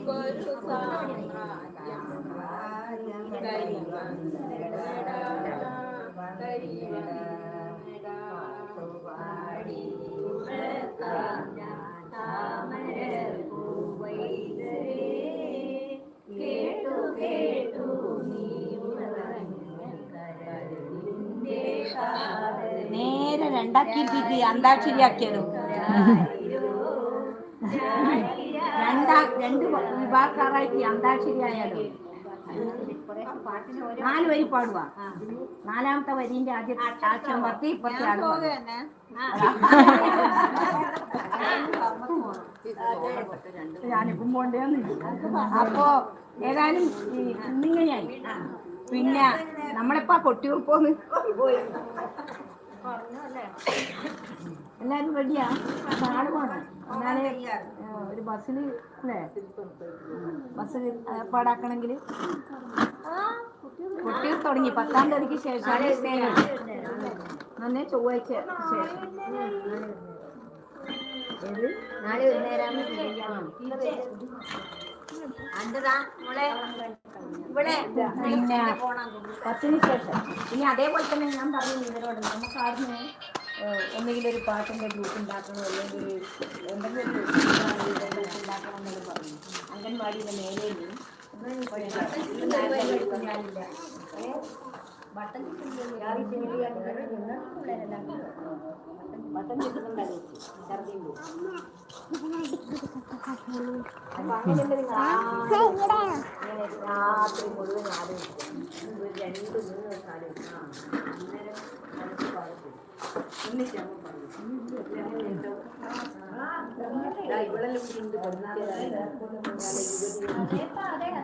equal to பாடி தாமர பூவை கேட்டு கேட்டு நீ നേരെ രണ്ടാക്കിയിരിക്കുക അന്താക്ഷരി ആക്കിയത് രണ്ടാ രണ്ട് വിഭാഗക്കാരായിട്ട് അന്താക്ഷരി ആയാലോ. നാല് വരി പാടുക നാലാമത്തെ വരിന്റെ ആദ്യത്തെ ആക്ഷം പത്തി ഇപ്പത്തെ ആൾ പാടുക. ഞാനിപ്പം പോണ്ടേന്ന് അപ്പോ ഏതായാലും ഈ ഇന്നിങ്ങനെയായി പിന്നെ നമ്മളിപ്പോ പൊട്ടിയുറപ്പോന്ന് എല്ലാരും റെഡിയാ നാളെ പോണം. എന്നാലേ ഒരു ബസ്സിൽ അല്ലേ ബസ് ഏർപ്പാടാക്കണമെങ്കിൽ കുട്ടികൾ തുടങ്ങി. പത്താം തീയതിക്ക് ശേഷം നന്നേ ചൊവ്വാഴ്ച ശേഷം. നാളെ പിന്നെ പത്തിന് ശേഷം. ഇനി അതേപോലെ തന്നെ ഞാൻ പറഞ്ഞു ഇവരോട്. നമുക്ക് ആദ്യമേ ഒന്നുകിൽ ഒരു പാട്ടിന്റെ ഗ്രൂപ്പ് ഉണ്ടാക്കണം അല്ലെങ്കിൽ എന്തെങ്കിലും ഒരു ഗ്രൂപ്പ് ഉണ്ടാക്കണം എന്നൊക്കെ പറഞ്ഞു അംഗൻവാടിയുടെ മേലെ ബട്ടൺ ബട്ടൺ ഛർദിയുണ്ട് അപ്പൊ അങ്ങനെയുള്ള ഇവളെല്ലാം